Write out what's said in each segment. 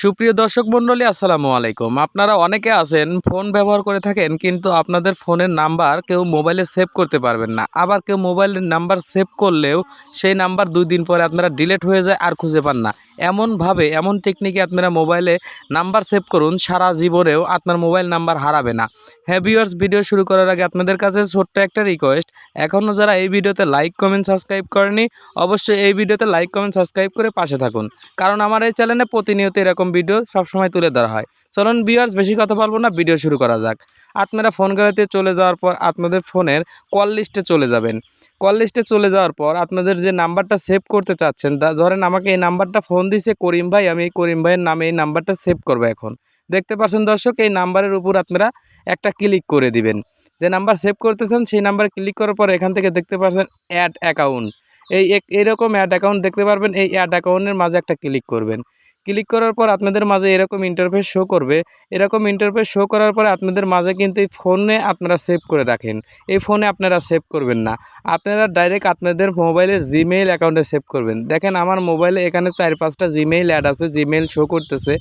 সুপ্রিয় দর্শক মণ্ডলী, আসসালামু আলাইকুম। আপনারা অনেকে আছেন, ফোন ব্যবহার করে থাকেন, কিন্তু আপনাদের ফোনের নাম্বার কেউ মোবাইলে সেভ করতে পারবেন না। আবার কেউ মোবাইলের নাম্বার সেভ করলেও সেই নাম্বার দুই দিন পরে আপনারা ডিলেট হয়ে যায়, আর খুঁজে পান না। এমনভাবে এমন টেকনিকে আপনারা মোবাইলে নাম্বার সেভ করুন, সারা জীবনেও আপনার মোবাইল নাম্বার হারাবে না। হ্যাঁ ভিউয়ার্স, ভিডিও শুরু করার আগে আপনাদের কাছে ছোট্ট একটা রিকোয়েস্ট। এখনও যারা এই ভিডিওতে লাইক কমেন্ট সাবস্ক্রাইব করেনি, অবশ্যই এই ভিডিওতে লাইক কমেন্ট সাবস্ক্রাইব করে পাশে থাকুন। কারণ আমার এই চ্যানেলে প্রতিনিয়ত এরকম ভিডিও সবসময় তুলে ধরা হয়। চলুন ভিউয়ার্স বেশি কথা বলব না ভিডিও শুরু করা যাক। আপনারা ফোন গাড়িতে চলে যাওয়ার পর আপনাদের ফোনের কল লিস্টে চলে যাবেন। কল লিস্টে চলে যাওয়ার পর আপনাদের যে নাম্বারটা সেভ করতে চাচ্ছেন, তা ধরেন আমাকে এই নাম্বারটা ফোন দিছে করিম ভাই, আমি এই করিম ভাইয়ের নামে এই নাম্বারটা সেভ করব এখন। দেখতে পাচ্ছেন দর্শক, এই নাম্বারের উপর আপনারা একটা ক্লিক করে দিবেন। যে নাম্বার সেভ করতেছেন, সেই নাম্বার ক্লিক করার পর এখান থেকে দেখতে পাচ্ছেন অ্যাড অ্যাকাউন্ট এই এরকম অ্যাড অ্যাকাউন্ট দেখতে পারবেন, এই অ্যাড অ্যাকাউন্টের মাঝে একটা ক্লিক করবেন। ক্লিক করার পর আপনাদের মাঝে এরকম ইন্টারফেস শো করবে। এরকম ইন্টারফেস শো করার পরে আপনাদের মাঝে কিন্তু এই ফোনে আপনারা সেভ করে রাখেন। এই ফোনে আপনারা সেভ করবেন না। আপনারা ডাইরেক্ট আপনাদের মোবাইলের জিমেইল অ্যাকাউন্টে সেভ করবেন। দেখেন আমার মোবাইলে এখানে চার পাঁচটা জিমেইল অ্যাড আছে জিমেইল শো করতেছে।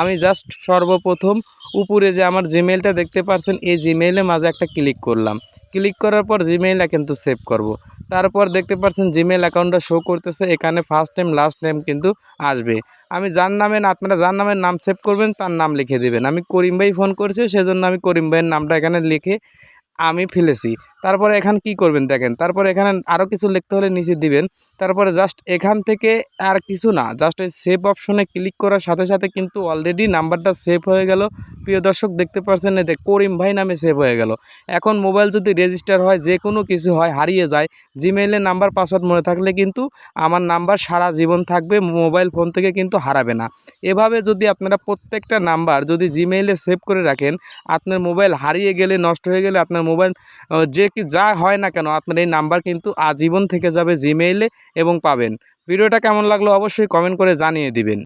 আমি জাস্ট সর্বপ্রথম উপরে যে আমার জিমেইলটা দেখতে পাচ্ছেন এই জিমেইলের মাঝে একটা ক্লিক করলাম। ক্লিক করার পর জিমেইলটা কিন্তু সেভ করব। তারপর দেখতে পাচ্ছেন জিমেইল অ্যাকাউন্টটা শো করতেছে। এখানে ফার্স্ট টাইম লাস্ট টাইম কিন্তু আসবে। আমি যার নামে আপনারা যার নামের নাম সেভ করবেন, তার নাম লিখে দেবেন। আমি করিম ভাই ফোন করছি, সেজন্য আমি করিম ভাইয়ের নামটা এখানে লিখে আমি ফেলেছি। তারপরে এখানে কি করবেন দেখেন, তারপরে এখানে আরও কিছু লিখতে হলে নিচে দিবেন। তারপরে জাস্ট এখান থেকে আর কিছু না জাস্ট ওই সেভ অপশনে ক্লিক করার সাথে সাথে কিন্তু অলরেডি নাম্বারটা সেভ হয়ে গেল। প্রিয় দর্শক, দেখতে পাচ্ছেন এতে করিম ভাই নামে সেভ হয়ে গেল। এখন মোবাইল যদি রেজিস্টার হয়, যে কোনো কিছু হয়, হারিয়ে যায় জিমেইলের নাম্বার পাসওয়ার্ড মনে থাকলে কিন্তু আমার নাম্বার সারা জীবন থাকবে মোবাইল ফোন থেকে কিন্তু হারাবে না। এভাবে যদি আপনারা প্রত্যেকটা নাম্বার যদি জিমেইলে সেভ করে রাখেন, আপনার মোবাইল হারিয়ে গেলে, নষ্ট হয়ে গেলে, আপনার মোবাইল যে কি যা হয় না কেন, আপনার এই নাম্বার কিন্তু আজীবন থেকে যাবে জিমেইলে এবং পাবেন। ভিডিওটা কেমন লাগল অবশ্যই কমেন্ট করে জানিয়ে দিবেন।